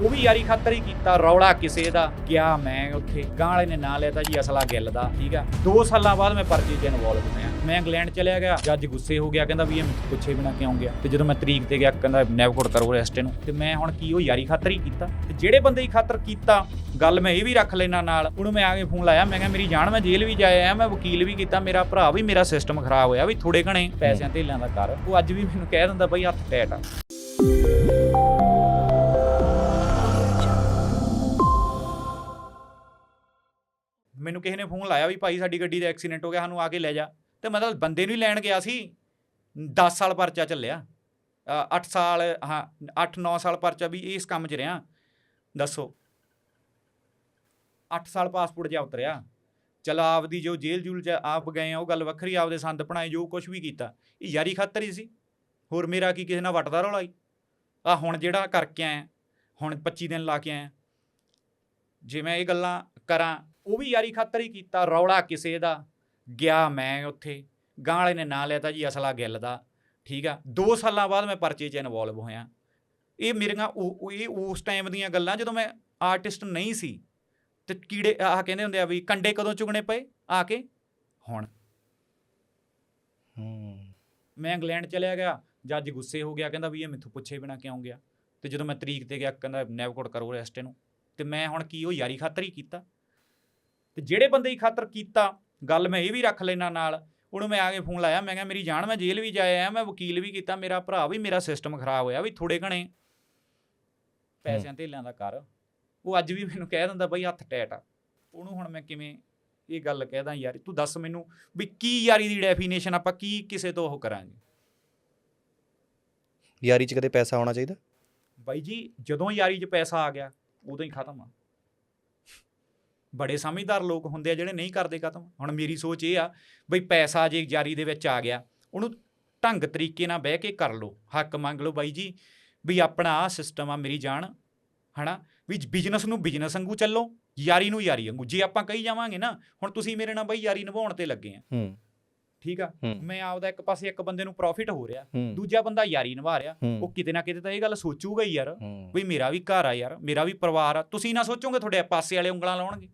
ਉਹ ਵੀ ਯਾਰੀ ਖਾਤਰ ਹੀ ਕੀਤਾ, ਰੌਲਾ ਕਿਸੇ ਦਾ। ਗਿਆ ਮੈਂ ਉੱਥੇ ਗਾਂ ਵਾਲੇ ਨੇ ਨਾਂ ਲਿਆ ਜੀ, ਅਸਲਾ ਗਿੱਲ ਦਾ, ਠੀਕ ਆ। 2 ਸਾਲਾਂ ਬਾਅਦ ਮੈਂ ਪਰਚੇ 'ਚ ਇਨਵੋਲਵ ਹੋਇਆ। ਮੈਂ ਇੰਗਲੈਂਡ ਚਲਿਆ ਗਿਆ, ਜੱਜ ਗੁੱਸੇ ਹੋ ਗਿਆ, ਕਹਿੰਦਾ ਵੀ ਇਹ ਪੁੱਛੇ ਬਿਨਾ ਕਿਉਂ ਗਿਆ। ਤੇ ਜਦੋਂ ਮੈਂ ਤਰੀਕ ਤੇ ਗਿਆ, ਕਹਿੰਦਾ ਨੈਵਕੋਟ ਕਰੋ ਰੈਸਟ ਨੂੰ ਤੇ ਮੈਂ ਹੁਣ ਕੀ, ਉਹ ਯਾਰੀ ਖਾਤਰ ਹੀ ਕੀਤਾ। ਤੇ ਜਿਹੜੇ ਬੰਦੇ ਦੀ ਖਾਤਰ ਕੀਤਾ, ਗੱਲ ਮੈਂ ਇਹ ਵੀ ਰੱਖ ਲੈਣਾ ਨਾਲ, ਉਹਨੂੰ ਮੈਂ ਆ ਕੇ ਫੋਨ ਲਾਇਆ, ਮੈਂ ਕਿਹਾ, ਮੇਰੀ ਜਾਨ, ਮੈਂ ਜੇਲ੍ਹ ਵੀ ਜਾਇਆ, ਮੈਂ ਵਕੀਲ ਵੀ ਕੀਤਾ, ਮੇਰਾ ਭਰਾ ਵੀ, ਮੇਰਾ ਸਿਸਟਮ ਖਰਾਬ ਹੋਇਆ, ਵੀ ਥੋੜੇ ਘਣੇ ਪੈਸਿਆਂ ਧੇਲਿਆਂ ਦਾ ਕਰ। ਉਹ ਅੱਜ ਵੀ ਮੈਨੂੰ ਕਹਿ ਦਿੰਦਾ, ਬਈ ਹੱਥ ਟੈਟ ਆ। ਕਿਸੇ ਨੇ ਫੋਨ ਲਾਇਆ ਵੀ ਭਾਈ ਸਾਡੀ ਗੱਡੀ ਦਾ ਐਕਸੀਡੈਂਟ ਹੋ ਗਿਆ, ਸਾਨੂੰ ਆ ਕੇ ਲੈ ਜਾ। ਤੇ ਮਤਲਬ ਬੰਦੇ ਨੂੰ ਹੀ ਲੈਣ ਗਿਆ ਸੀ। 10 ਸਾਲ ਪਰਚਾ ਚੱਲਿਆ। 8 ਸਾਲ, ਹਾਂ 8-9 ਸਾਲ ਪਰਚਾ ਵੀ ਇਸ ਕੰਮ 'ਚ ਰਿਹਾ। ਦੱਸੋ। 8 ਸਾਲ ਪਾਸਪੋਰਟ 'ਚ ਉਤਰਿਆ। ਚਲ ਆਪਦੀ ਜੋ ਜੇਲ੍ਹ ਜੂਲ 'ਚ ਆਪ ਗਏ ਆ, ਉਹ ਗੱਲ ਵੱਖਰੀ ਆਪਦੇ ਸੰਦ ਬਣਾਏ, ਜੋ ਕੁਝ ਵੀ ਕੀਤਾ। ਇਹ ਯਾਰੀ ਖਾਤਰ ਹੀ ਸੀ। ਹੋਰ ਮੇਰਾ ਕੀ ਕਿਸੇ ਨਾਲ ਵੱਟਦਾ ਰੌਲਾ ਹੀ ਆ ਹੁਣ ਜਿਹੜਾ ਕਰਕੇ ਆਇਆ, ਹੁਣ 25 ਦਿਨ ਲਾ ਕੇ ਆਇਆ। ਜੇ ਮੈਂ ਇਹ ਗੱਲਾਂ ਕਰਾਂ ਉਹ ਵੀ ਯਾਰੀ ਖਾਤਰ ਹੀ ਕੀਤਾ ਰੌਲਾ ਕਿਸੇ ਦਾ। ਗਿਆ ਮੈਂ ਉੱਥੇ ਗਾਂ ਵਾਲੇ ਨੇ ਨਾਂ ਲਿਆ ਤਾਂ ਜੀ ਅਸਲਾ ਗਿੱਲ ਦਾ। ਠੀਕ ਆ 2 ਸਾਲਾਂ ਬਾਅਦ ਮੈਂ ਪਰਚੇ 'ਚ ਇਨਵੋਲਵ ਹੋਇਆ। ਇਹ ਮੇਰੀਆਂ ਉਹ ਇਹ ਉਸ ਟਾਈਮ ਦੀਆਂ ਗੱਲਾਂ ਜਦੋਂ ਮੈਂ ਆਰਟਿਸਟ ਨਹੀਂ ਸੀ ਤੇ ਕੀੜੇ ਆਹ ਕਹਿੰਦੇ ਹੁੰਦੇ ਆ ਵੀ ਕੰਡੇ ਕਦੋਂ ਚੁਗਣੇ ਪਏ? ਆ ਕੇ ਹੁਣ। ਹੂੰ। ਮੈਂ ਇੰਗਲੈਂਡ ਚਲਿਆ ਗਿਆ ਜੱਜ ਗੁੱਸੇ ਹੋ ਗਿਆ ਕਹਿੰਦਾ ਵੀ ਇਹ ਮੈਥੋਂ ਪੁੱਛੇ ਬਿਨਾ ਕਿਉਂ ਗਿਆ? ਤੇ ਜਦੋਂ ਮੈਂ ਤਰੀਕ ਤੇ ਗਿਆ ਕਹਿੰਦਾ ਨੈਵਕੋਟ ਕਰੋ ਰੈਸਟ ਨੂੰ ਤੇ ਮੈਂ ਹੁਣ ਕੀ ਉਹ ਯਾਰੀ ਖਾਤਰ ਹੀ ਕੀਤਾ। ਤੇ ਜਿਹੜੇ ਬੰਦੇ ਦੀ ਖਾਤਰ ਕੀਤਾ ਗੱਲ ਮੈਂ ਇਹ ਵੀ ਰੱਖ ਲੈਣਾ ਨਾਲ ਉਹਨੂੰ ਮੈਂ ਆ ਕੇ ਫੋਨ ਲਾਇਆ ਮੈਂ ਕਿਹਾ ਮੇਰੀ ਜਾਨ ਮੈਂ ਜੇਲ੍ਹ ਵੀ ਜਾਇਆ ਮੈਂ ਵਕੀਲ ਵੀ ਕੀਤਾ ਮੇਰਾ ਭਰਾ ਵੀ ਮੇਰਾ ਸਿਸਟਮ ਖਰਾਬ ਹੋਇਆ ਵੀ ਥੋੜੇ ਘਣੇ ਪੈਸਿਆਂ ਧੇਲਿਆਂ ਦਾ ਕਰ ਉਹ ਅੱਜ ਵੀ ਮੈਨੂੰ ਕਹਿ ਦਿੰਦਾ ਬਈ ਹੱਥ ਟੈਟ ਆ। ਉਹਨੂੰ ਹੁਣ ਮੈਂ ਕਿਵੇਂ ਇਹ ਗੱਲ ਕਹਿਦਾ ਯਾਰ ਤੂੰ ਦੱਸ ਮੈਨੂੰ ਵੀ ਕੀ ਯਾਰੀ ਦੀ ਡੈਫੀਨੇਸ਼ਨ ਆਪਾਂ ਕੀ ਕਿਸੇ ਤੋਂ ਉਹ ਕਰਾਂਗੇ? ਯਾਰੀ 'ਚ ਕਦੇ ਪੈਸਾ ਆਉਣਾ ਚਾਹੀਦਾ? ਬਾਈ ਜੀ ਜਦੋਂ ਯਾਰੀ 'ਚ ਪੈਸਾ ਆ ਗਿਆ ਉਦੋਂ ਹੀ ਖਤਮ ਆ। ਬੜੇ ਸਮਝਦਾਰ ਲੋਕ ਹੁੰਦੇ ਆ ਜਿਹੜੇ ਨਹੀਂ ਕਰਦੇ ਖਤਮ। ਹੁਣ ਮੇਰੀ ਸੋਚ ਇਹ ਆ, ਬਈ ਪੈਸਾ ਜੇ ਯਾਰੀ ਦੇ ਵਿੱਚ ਆ ਗਿਆ, ਉਹਨੂੰ ਢੰਗ ਤਰੀਕੇ ਨਾਲ ਬਹਿ ਕੇ ਕਰ ਲਓ। ਹੱਕ ਮੰਗ ਲਓ ਬਾਈ ਜੀ ਵੀ ਆਪਣਾ ਆ ਸਿਸਟਮ ਆ, ਮੇਰੀ ਜਾਨ, ਹਨਾ? ਵੀ ਬਿਜ਼ਨਸ ਨੂੰ ਬਿਜ਼ਨਸ ਵਾਂਗੂ ਚੱਲੋ, ਯਾਰੀ ਨੂੰ ਯਾਰੀ ਵਾਂਗੂ। ਜੇ ਆਪਾਂ ਕਹੀ ਜਾਵਾਂਗੇ ਨਾ, ਹੁਣ ਤੁਸੀਂ ਮੇਰੇ ਨਾਲ ਬਈ ਯਾਰੀ ਨਿਭਾਉਣ ਤੇ ਲੱਗੇ ਆ। ਹੂੰ। ਠੀਕ ਆ। ਮੈਂ ਆਪਦਾ ਇੱਕ ਪਾਸੇ ਇੱਕ ਬੰਦੇ ਨੂੰ ਪ੍ਰੋਫਿਟ ਹੋ ਰਿਹਾ ਦੂਜਾ ਬੰਦਾ ਯਾਰੀ ਨਿਭਾ ਰਿਹਾ। ਉਹ ਕਿਤੇ ਨਾ ਕਿਤੇ ਤਾਂ ਇਹ ਗੱਲ ਸੋਚੂਗਾ ਹੀ ਯਾਰ ਵੀ ਮੇਰਾ ਵੀ ਘਰ ਆ ਯਾਰ ਮੇਰਾ ਵੀ ਪਰਿਵਾਰ ਆ। ਤੁਸੀਂ ਨਾ ਸੋਚੋਗੇ ਤੁਹਾਡੇ ਪਾਸੇ ਵਾਲੇ ਉਂਗਲਾਂ ਲਾਉਣਗੇ।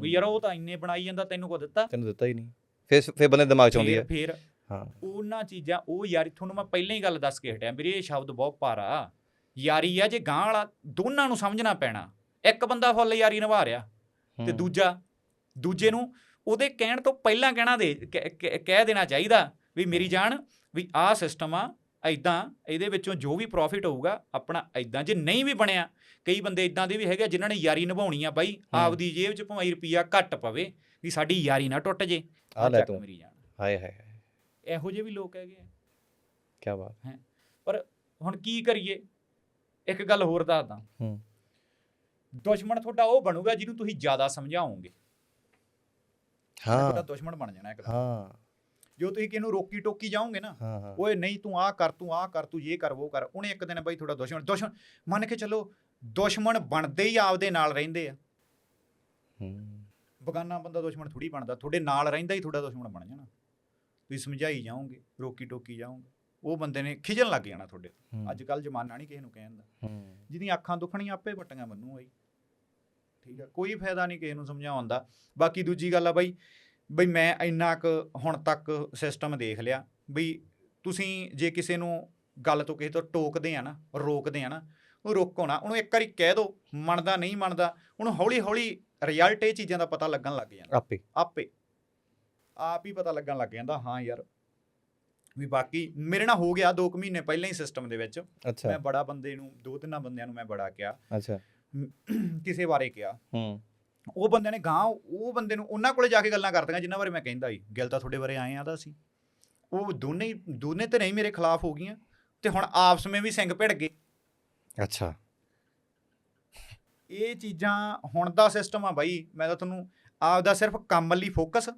ਵੀ ਯਾਰ ਉਹ ਤਾਂ ਇੰਨੇ ਬਣਾਈ ਜਾਂਦਾ ਤੈਨੂੰ ਕੋ ਦਿੱਤਾ? ਤੈਨੂੰ ਦਿੱਤਾ ਹੀ ਨਹੀਂ। ਫਿਰ ਫਿਰ ਬੰਦੇ ਦਿਮਾਗ 'ਚ ਆਉਂਦੀ ਹੈ ਫਿਰ ਹਾਂ। ਉਹਨਾਂ ਚੀਜ਼ਾਂ ਉਹ ਯਾਰੀ ਤੁਹਾਨੂੰ ਮੈਂ ਪਹਿਲਾਂ ਹੀ ਗੱਲ ਦੱਸ ਕੇ ਹਟਿਆ ਵੀਰੇ ਇਹ ਸ਼ਬਦ ਬਹੁਤ ਭਾਰਾ। ਯਾਰੀ ਆ ਜੇ ਗਾਂ ਵਾਲਾ ਦੋਨਾਂ ਨੂੰ ਸਮਝਣਾ ਪੈਣਾ। ਇੱਕ ਬੰਦਾ ਫੁੱਲ ਯਾਰੀ ਨਿਭਾ ਰਿਹਾ ਤੇ ਦੂਜਾ ਦੂਜੇ ਨੂੰ ਉਹਦੇ ਕਹਿਣ ਤੋਂ ਪਹਿਲਾਂ ਕਹਿਣਾ ਦੇ ਕਹਿ- ਦੇਣਾ ਚਾਹੀਦਾ ਵੀ ਮੇਰੀ ਜਾਨ ਵੀ ਆਹ ਸਿਸਟਮ ਆ ਐਦਾਂ ਇਹਦੇ ਵਿੱਚੋਂ ਜੋ ਵੀ ਪ੍ਰੋਫਿਟ ਹੋਊਗਾ ਆਪਣਾ ਐਦਾਂ ਜੇ ਨਹੀਂ ਵੀ ਬਣਿਆ ਕਈ ਬੰਦੇ ਇਦਾਂ ਦੇ ਵੀ ਹੈਗੇ ਜਿਨ੍ਹਾਂ ਨੇ ਯਾਰੀ ਨਿਭਾਉਣੀ ਆ ਬਾਈ ਆਪਦੀ ਜੇਬ 'ਚ ਭਾਵੇਂ ਰੁਪਈਆ ਘੱਟ ਪਵੇ ਵੀ ਸਾਡੀ ਯਾਰੀ ਨਾ ਟੁੱਟ ਜੇ। ਆ ਲੈ ਤੂੰ। ਮੇਰੀ ਜਾਨ। ਹਾਏ ਹਾਏ ਇਹੋ ਜਿਹੇ ਵੀ ਲੋਕ ਹੈਗੇ ਆ। ਕੀ ਬਾਤ। ਪਰ ਹੁਣ ਕੀ ਕਰੀਏ? ਇੱਕ ਗੱਲ ਹੋਰ ਦੱਸਦਾ। ਹੂੰ। ਦੁਸ਼ਮਣ ਤੁਹਾਡਾ ਉਹ ਬਣੂਗਾ ਜਿਹਨੂੰ ਤੁਸੀਂ ਜ਼ਿਆਦਾ ਸਮਝਾਓਗੇ। ਤੁਹਾਡਾ ਦੁਸ਼ਮਣ ਬਣ ਜਾਣਾ ਇੱਕ ਹਾਂ। ਜੋ ਤੁਸੀਂ ਕਿਹਨੂੰ ਰੋਕੀ ਟੋਕੀ ਜਾਓਗੇ ਨਾ ਓਏ ਨਹੀਂ ਤੂੰ ਆਹ ਕਰ ਤੂੰ ਆਹ ਕਰ ਤੂੰ ਇਹ ਕਰ ਉਹ ਕਰ ਉਹਨੇ ਇੱਕ ਦਿਨ ਬਈ ਤੁਹਾਡਾ ਦੁਸ਼ਮਣ ਦੁਸ਼ਮਣ ਮੰਨ ਕੇ ਚੱਲੋ ਦੁਸ਼ਮਣ ਬਣਦੇ ਹੀ ਆਪਦੇ ਨਾਲ ਰਹਿੰਦੇ ਆ। ਹੂੰ। ਬਗਾਨਾ ਬੰਦਾ ਦੁਸ਼ਮਣ ਥੋੜੀ ਬਣਦਾ ਤੁਹਾਡੇ ਨਾਲ ਰਹਿੰਦਾ ਹੀ ਤੁਹਾਡਾ ਦੁਸ਼ਮਣ ਬਣ ਜਾਣਾ। ਤੁਸੀਂ ਸਮਝਾਈ ਜਾਓਗੇ ਰੋਕੀ ਟੋਕੀ ਜਾਓਗੇ ਉਹ ਬੰਦੇ ਨੇ ਖਿਜਣ ਲੱਗ ਜਾਣਾ ਤੁਹਾਡੇ ਅੱਜ ਕੱਲ ਜ਼ਮਾਨਾ ਨਹੀਂ ਕਿਸੇ ਨੂੰ ਕਹਿਣ ਦਾ। ਹੂੰ। ਜਿਹਦੀਆਂ ਅੱਖਾਂ ਦੁਖਣੀਆਂ ਆਪੇ ਵੱਟੀਆਂ ਮੰਨੂ ਆਈ ਠੀਕ ਆ ਕੋਈ ਫਾਇਦਾ ਨਹੀਂ ਕਿਸੇ ਨੂੰ ਸਮਝਾਉਣ ਦਾ। ਬਾਕੀ ਦੂਜੀ ਗੱਲ ਆ ਬਈ ਬਈ ਮੈਂ ਇੰਨਾ ਕੁ ਹੁਣ ਤੱਕ ਸਿਸਟਮ ਦੇਖ ਲਿਆ ਬਈ ਤੁਸੀਂ ਜੇ ਕਿਸੇ ਨੂੰ ਗੱਲ ਤੋਂ ਕਿਸੇ ਤੋਂ ਟੋਕਦੇ ਆ ਨਾ ਰੋਕਦੇ ਆ ਨਾ ਉਹ ਰੋਕੋ ਨਾ ਉਹਨੂੰ ਇੱਕ ਵਾਰੀ ਕਹਿ ਦੋ ਮੰਨਦਾ ਨਹੀਂ ਮੰਨਦਾ ਉਹਨੂੰ ਹੌਲੀ ਹੌਲੀ ਰਿਜ਼ਲਟ ਇਹ ਚੀਜ਼ਾਂ ਦਾ ਪਤਾ ਲੱਗਣ ਲੱਗ ਜਾਂਦਾ। ਆਪੇ। ਆਪੇ। ਆਪ ਹੀ ਪਤਾ ਲੱਗਣ ਲੱਗ ਜਾਂਦਾ ਹਾਂ ਯਾਰ। ਵੀ ਬਾਕੀ ਮੇਰੇ ਨਾਲ ਹੋ ਗਿਆ 2 ਮਹੀਨੇ ਪਹਿਲਾਂ ਹੀ ਸਿਸਟਮ ਦੇ ਵਿੱਚ। ਮੈਂ ਬੜਾ ਬੰਦੇ ਨੂੰ ਦੋ ਤਿੰਨਾਂ ਬੰਦਿਆਂ ਨੂੰ ਮੈਂ ਬੜਾ ਕਿਹਾ। ਅੱਛਾ। ਕਿਸੇ ਬਾਰੇ ਕਿਹਾ। ਹੂੰ। ਉਹ ਬੰਦੇ ਨੇ ਗਾਂ ਉਹ ਬੰਦੇ ਨੂੰ ਉਹਨਾਂ ਕੋਲੇ ਜਾ ਕੇ ਗੱਲਾਂ ਕਰਦੀਆਂ ਜਿੰਨਾ ਬਾਰੇ ਮੈਂ ਕਹਿੰਦਾ ਸੀ। ਗਿਲ ਤਾਂ ਤੁਹਾਡੇ ਬਾਰੇ ਆਏ ਆ ਤਾਂ ਸੀ। ਉਹ ਦੋਨੇ ਦੋਨੇ ਤੇ ਨਹੀਂ ਮੇਰੇ ਖਿਲਾਫ ਹੋ ਗਈਆਂ। ਤੇ ਹੁਣ ਆਪਸ ਵਿੱਚ ਵੀ ਸਿੰਘ ਭਿੜ ਗਏ। ਅੱਛਾ। ਇਹ ਚੀਜ਼ਾਂ ਹੁਣ ਦਾ ਸਿਸਟਮ ਆ ਬਾਈ। ਮੈਂ ਤਾਂ ਤੁਹਾਨੂੰ ਆਪਦਾ ਸਿਰਫ ਕੰਮ ਲਈ ਫੋਕਸ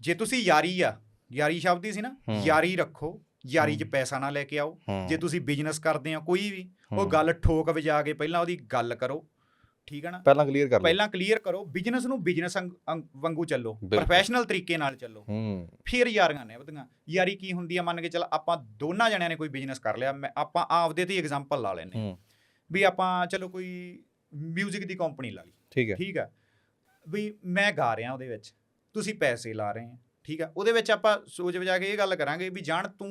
ਜੇ ਤੁਸੀਂ ਯਾਰੀ ਆ ਯਾਰੀ ਸ਼ਬਦ ਹੀ ਸੀ ਨਾ। ਯਾਰੀ ਰੱਖੋ। ਯਾਰੀ 'ਚ ਹੂੰ। ਪੈਸਾ ਨਾ ਲੈ ਕੇ ਆਓ। ਹੂੰ। ਜੇ ਤੁਸੀਂ ਬਿਜ਼ਨਸ ਕਰਦੇ ਆ ਕੋਈ ਵੀ ਉਹ ਹੂੰ। ਗੱਲ ਠੋਕ ਵਜਾ ਕੇ ਪਹਿਲਾਂ ਉਹਦੀ ਗੱਲ ਕਰੋ। ਠੀਕ ਹੈ ਨਾ? ਪਹਿਲਾਂ ਕਲੀਅਰ ਕਰ ਲੈ ਪਹਿਲਾਂ ਕਲੀਅਰ ਕਰੋ ਬਿਜ਼ਨਸ ਨੂੰ ਬਿਜ਼ਨਸ ਵਾਂਗੂ ਚੱਲੋ। ਪ੍ਰੋਫੈਸ਼ਨਲ ਤਰੀਕੇ ਨਾਲ ਚੱਲੋ। ਹੂੰ। ਫਿਰ ਯਾਰੀਆਂ ਨੇ ਵਧੀਆਂ। ਯਾਰੀ ਕੀ ਹੁੰਦੀ ਆ ਮੰਨ ਕੇ ਚੱਲ ਆਪਾਂ ਦੋਨਾਂ ਜਣਿਆਂ ਨੇ ਕੋਈ ਬਿਜ਼ਨਸ ਕਰ ਲਿਆ ਮੈਂ ਆਪਾਂ ਆਪਦੇ ਤੇ ਐਗਜ਼ਾਮਪਲ ਲਾ ਲੈਨੇ ਹੂੰ। ਵੀ ਆਪਾਂ ਚਲੋ ਕੋਈ 뮤직 ਦੀ ਕੰਪਨੀ ਲਾ ਲਈ। ਠੀਕ ਹੈ। ਠੀਕ ਆ। ਵੀ ਮੈਂ ਗਾ ਰਿਹਾ ਉਹਦੇ ਵਿੱਚ। ਤੁਸੀਂ ਪੈਸੇ ਲਾ ਰਹੇ ਆ ਠੀਕ ਆ? ਉਹਦੇ ਵਿੱਚ ਆਪਾਂ ਸੋਚ ਵਜਾ ਕੇ ਇਹ ਗੱਲ ਕਰਾਂਗੇ ਵੀ ਜਾਣ ਤੂੰ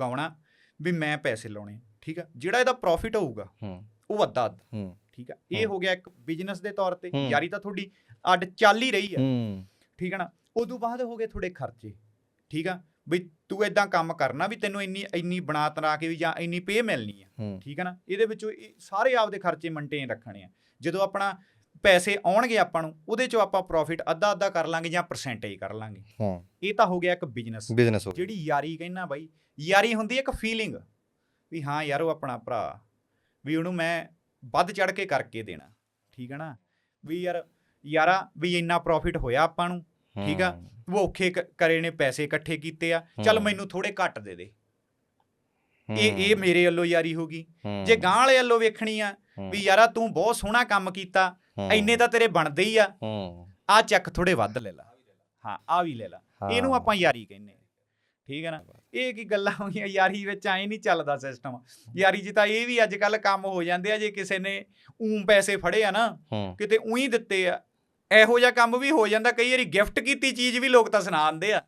ਗਾਉਣਾ ਵੀ ਮੈਂ ਪੈਸੇ ਲਾਉਣੇ ਆ, ਠੀਕ ਆ? ਜਿਹੜਾ ਇਹਦਾ ਪ੍ਰੋਫਿਟ ਹੋਊਗਾ ਹੂੰ। ਉਹ ਅੱਧਾ ਅੱਧ ਹੂੰ। ਠੀਕ ਆ? ਇਹ ਹੂੰ। ਗਿਆ ਇੱਕ ਬਿਜ਼ਨਸ ਦੇ ਤੌਰ ਤੇ। ਯਾਰੀ ਤਾਂ ਤੁਹਾਡੀ ਅੱਡ ਚੱਲ ਹੀ ਰਹੀ ਆ। ਹੂੰ। ਠੀਕ ਹੈ ਨਾ? ਉਦੋਂ ਬਾਅਦ ਹੋ ਗਏ ਤੁਹਾਡੇ ਖਰਚੇ ਠੀਕ ਆ? ਵੀ ਤੂੰ ਇਦਾਂ ਕੰਮ ਕਰਨਾ ਵੀ ਤੈਨੂੰ ਇੰਨੀ ਇੰਨੀ ਬਣਾ ਤਰਾ ਕੇ ਵੀ ਜਾਂ ਇੰਨੀ ਪੇ ਮਿਲਣੀ ਆ ਠੀਕ ਹੈ ਨਾ? ਇਹਦੇ ਵਿੱਚੋਂ ਸਾਰੇ ਆਪਦੇ ਖਰਚੇ ਮੇਨਟੇਨ ਰੱਖਣੇ ਆ। ਜਦੋਂ ਆਪਣਾ ਪੈਸੇ ਆਉਣਗੇ ਆਪਾਂ ਨੂੰ ਉਹਦੇ ਚੋਂ ਆਪਾਂ ਪ੍ਰੋਫਿਟ ਅੱਧਾ ਅੱਧਾ ਕਰ ਲਾਂਗੇ ਜਾਂ ਪਰਸੈਂਟੇਜ ਕਰ ਲਾਂਗੇ। ਹੂੰ। ਇਹ ਤਾਂ ਹੋ ਗਿਆ ਇੱਕ ਬਿਜ਼ਨਸ ਬਿਜ਼ਨਸ ਜਿਹੜੀ ਯਾਰੀ ਕਹਿਣਾ ਬਾਈ ਯਾਰੀ ਹੁੰਦੀ ਇੱਕ ਫੀਲਿੰਗ ਵੀ ਹਾਂ ਯਾਰ ਉਹ ਆਪਣਾ ਭਰਾ ਵੀ ਉਹਨੂੰ ਮੈਂ ਵੱਧ ਚੜ ਕੇ ਕਰਕੇ ਦੇਣਾ ਠੀਕ ਹੈ ਨਾ? ਵੀ ਯਾਰ ਯਾਰਾ ਵੀ ਇੰਨਾ ਪ੍ਰੋਫਿਟ ਹੋਇਆ ਆਪਾਂ ਨੂੰ ਠੀਕ ਆ? ਉਹ ਔਖੇ ਕਰੇ ਨੇ ਪੈਸੇ ਇਕੱਠੇ ਕੀਤੇ ਆ ਚੱਲ। ਮੈਨੂੰ ਥੋੜੇ ਘੱਟ ਦੇ ਦੇ। ਇਹ ਇਹ ਮੇਰੇ ਵੱਲੋਂ ਯਾਰੀ ਹੋਗੀ ਜੇ ਗਾਂ ਵਾਲੇ ਵੱਲੋਂ ਵੇਖਣੀ ਆ ਵੀ ਯਾਰਾ ਤੂੰ ਬਹੁਤ ਸੋਹਣਾ ਕੰਮ ਕੀਤਾ ਇੰਨੇ ਤਾਂ ਤੇਰੇ ਬਣਦੇ ਹੀ ਆ। ਹੂੰ। ਆ ਚੱਕ ਥੋੜੇ ਵੱਧ ਲੈ ਲਾ। ਹਾਂ ਆ ਵੀ ਲੈ ਲਾ। ਇਹਨੂੰ। ਆਪਾਂ ਯਾਰੀ ਕਹਿੰਦੇ ਆ। ਠੀਕ ਹੈ ਨਾ? ਇਹ ਕੀ ਗੱਲਾਂ ਹੋਈਆਂ ਯਾਰੀ ਵਿੱਚ ਐ ਨਹੀਂ ਚੱਲਦਾ ਸਿਸਟਮ ਯਾਰੀ 'ਚ ਤਾਂ ਇਹ ਵੀ ਅੱਜ ਕੱਲ ਕੰਮ ਹੋ ਜਾਂਦੇ ਆ ਜੇ ਕਿਸੇ ਨੇ ਊਂ ਪੈਸੇ ਫੜੇ ਆ ਨਾ ਕਿਤੇ ਉਹੀ ਦਿੱਤੇ ਆ। ਇਹੋ ਜਿਹਾ ਕੰਮ ਵੀ ਹੋ ਜਾਂਦਾ। ਕਈ ਵਾਰੀ ਗਿਫਟ ਕੀਤੀ ਚੀਜ਼ ਵੀ ਲੋਕ ਤਾਂ ਸੁਣਾ ਦਿੰਦੇ ਆ।